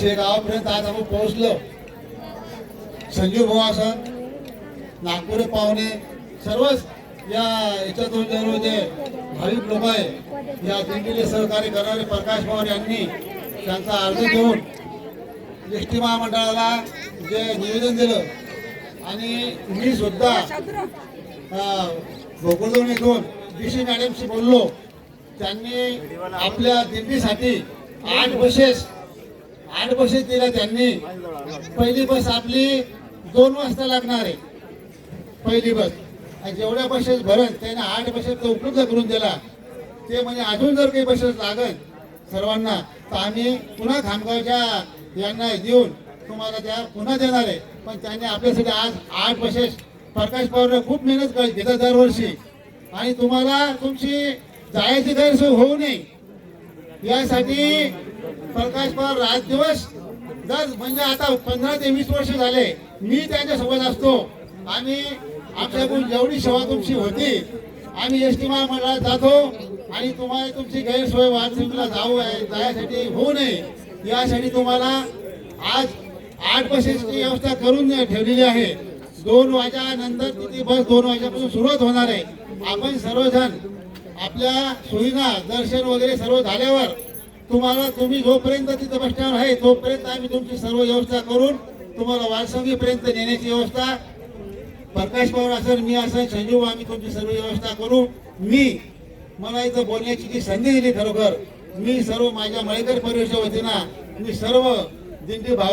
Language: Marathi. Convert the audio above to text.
शेगावापर्यंत आज आपण पोहोचलो. संजीव भाऊ सर नागपूर पाहुणे सर्वच या याच्यातून सर्व जे भाविक लोक आहे या दिंडीले सहकार्य करणारे प्रकाश पवार यांनी त्यांचा अर्ज घेऊन एस टी महामंडळाला जे निवेदन दिलं आणि मी सुद्धा भोकरदोन येथून डी सी मॅडमशी बोललो. त्यांनी आपल्या दिंडीसाठी आठ बसेस आठ बसेस दिल्या त्यांनी. पहिली बस आपली दोन वाजता लागणार आहे. पहिली बस. आणि जेवढ्या बसेस भरत त्याने आठ बसेस उपलब्ध करून दिला. ते म्हणजे अजून जर काही बसेस लागत सर्वांना तर आम्ही पुन्हा खामगावच्या यांना देऊन तुम्हाला त्या पुन्हा देणार आहे. पण त्यांनी आपल्यासाठी आज आठ बसेस. प्रकाश पवार खूप मेहनत घेतात दरवर्षी. आणि तुम्हाला तुमची जायची गैरसोय होऊ नये. यासाठी प्रकाश पवार रात दिवस. जर म्हणजे आता पंधरा ते वीस वर्ष झाले मी त्यांच्यासोबत असतो. आम्ही आमच्याकडून जेवढी सेवा तुमची होती. आम्ही एस टी महामंडळात जातो आणि तुम्हाला तुमची गैरसोय वाहतुकीला जाऊ जायसाठी होऊ नये यासाठी तुम्हाला आज आठ बसेसची व्यवस्था करून ठेवलेली आहे. दोन वाजानंतर तिथे बस दोन वाजेपासून सुरुवात होणार आहे? आपण सर्वजण आपल्या सोयीना दर्शन वगैरे सर्व झाल्यावर तुम्हाला तुम्ही जोपर्यंत तिथं बस स्टँड आहे तोपर्यंत आम्ही तुमची सर्व व्यवस्था करून तुम्हाला वारसंगीपर्यंत नेण्याची व्यवस्था प्रकाश पवार असेल मी असेल संजीव आम्ही तुमची सर्व व्यवस्था करू. मी मला इथं बोलण्याची जी संधी दिली खरोखर मी सर्व माझ्या मळेकर परिवेशच्या वतीनं मी सर्व दिंडी भाव